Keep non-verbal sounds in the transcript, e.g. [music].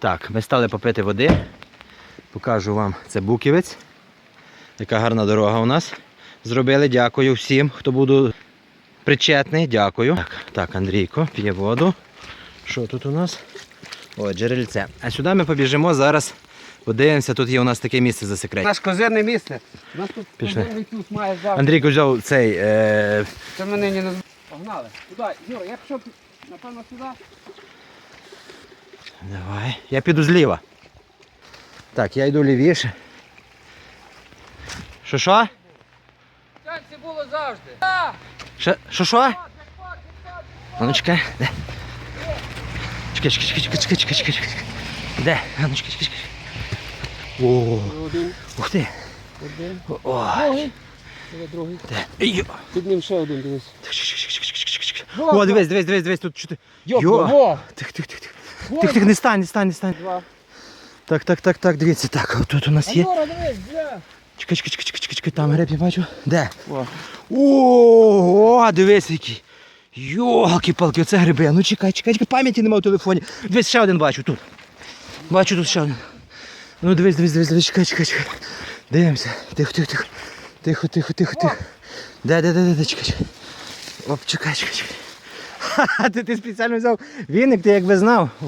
Так, ми стали попити води. Покажу вам це Буківець. Яка гарна дорога у нас. Зробили. Дякую всім, хто буду причетний. Дякую. Так, так, Андрійко, п'є воду. Що тут у нас? О, джерельце. А сюди ми побіжимо зараз. Подивимося, тут є у нас таке місце засекречене. Наш козирне місце. У нас тут Пішли. туз має завжди. Андрійко взяв цей. Е... Це мене не. Погнали. Куди? Юра, я пішов, напевно, сюди. Давай. Я піду зліва. Так, я йду лівіше. Що що? Так це було завжди. Що що? що? Ну чекай, де? Чекай, чекай, чекай, чекай, чекай, чекай, чекай. Де? А ну чекай, чекай, чекай. О, ух ти. один. О, Другий. Це другий. де? Йо. Під ним ще один дивись. Так, чекай, чекай, чекай, чекай, чекай, чекай. О, дивись, дивись, дивись, дивись, тут що ти. Йоп, Йо. Тих, тих, тих, тих. Тих, тих, не стань, не стань, не стань. Два. Так, так, так, так, дивіться, так, тут у нас є. Юра, дивись, бля. Чекай, чекай, чекай, чекай, чекай, там греб, я бачу. Де? Во. Ого, дивись які. Йолки-палки, оце гриби. А Ну чекай, чекай, чекай, пам'яті немає у телефоні. Дивись, ще один бачу тут. Бачу тут ще один. Ну дивись, дивись, дивись, дивись, чекай, чекай, чекай. Дивимося. Тихо, тихо, тихо. Тихо, тихо, тихо, тихо. Де, де, де, де, де, чекай, чекай. Оп, чекай, чекай, чекай. Ха-ха, [laughs] ти, ти спеціально взяв віник, ти якби знав.